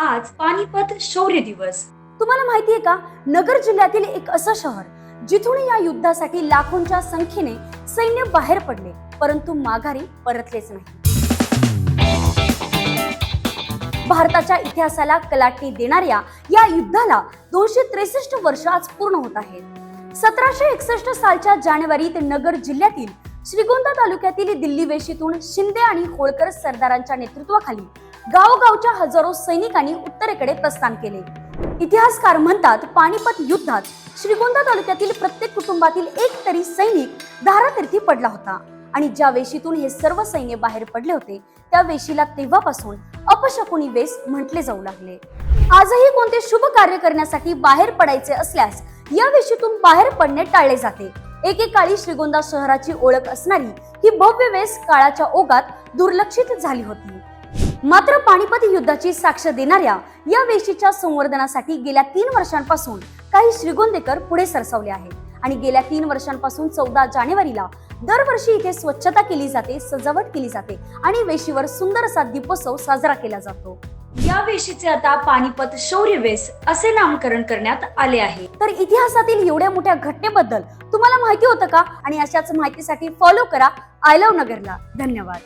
आज पानिपत शौर्य दिवस. तुम्हाला माहितीये का? नगर जिल्ह्यातील एक असं शहर जिथून या युद्धासाठी लाखोंच्या संख्येने सैन्य बाहेर पडले परंतु माघारी परतलेच नाही. भारताच्या इतिहासाला कलाटणी देणाऱ्या या युद्धाला दोनशे त्रेसष्ट वर्ष आज पूर्ण होत आहेत. सतराशे एकसष्ट सालच्या जानेवारीत नगर जिल्ह्यातील श्रीगोंदा तालुक्यातील दिल्ली वेशीतून शिंदे आणि होळकर सरदारांच्या नेतृत्वाखाली गावगावच्या हजारो सैनिकांनी उत्तरेकडे प्रस्थान केले. इतिहासकार म्हणतात पानिपत युद्धात श्रीगोंदा तालुक्यातील प्रत्येक कुटुंबातील एक तरी सैनिक धारातीर्थी पडला होता. आणि ज्या वेशीतून हे सर्व सैन्य बाहेर पडले होते त्या वेशीला तेव्हापासून अपशकुनी वेस म्हटले जाऊ लागले. आजही कोणते शुभ कार्य करण्यासाठी बाहेर पडायचे असल्यास या वेशीतून बाहेर पडणे टाळले जाते. एकेकाळी श्रीगोंदा शहराची ओळख असणारी ही भव्य वेस काळाच्या ओघात दुर्लक्षित झाली होती. मात्र पानिपत युद्धाची साक्ष देणाऱ्या या वेशीच्या संवर्धनासाठी गेल्या तीन वर्षांपासून काही श्रीगोंदेकर पुढे सरसावले आहेत. आणि गेल्या तीन वर्षांपासून चौदा जानेवारीला दरवर्षी इथे स्वच्छता केली जाते सजावट केली जाते आणि वेशीवर सुंदर असा दीपोत्सव साजरा केला जातो. या वेशीचे आता पानिपत शौर्य वेस असे नामकरण करण्यात आले आहे. तर इतिहासातील एवढ्या मोठ्या घटनेबद्दल तुम्हाला माहिती होतं का? आणि अशाच माहितीसाठी फॉलो करा आय लव्ह नगरला. धन्यवाद.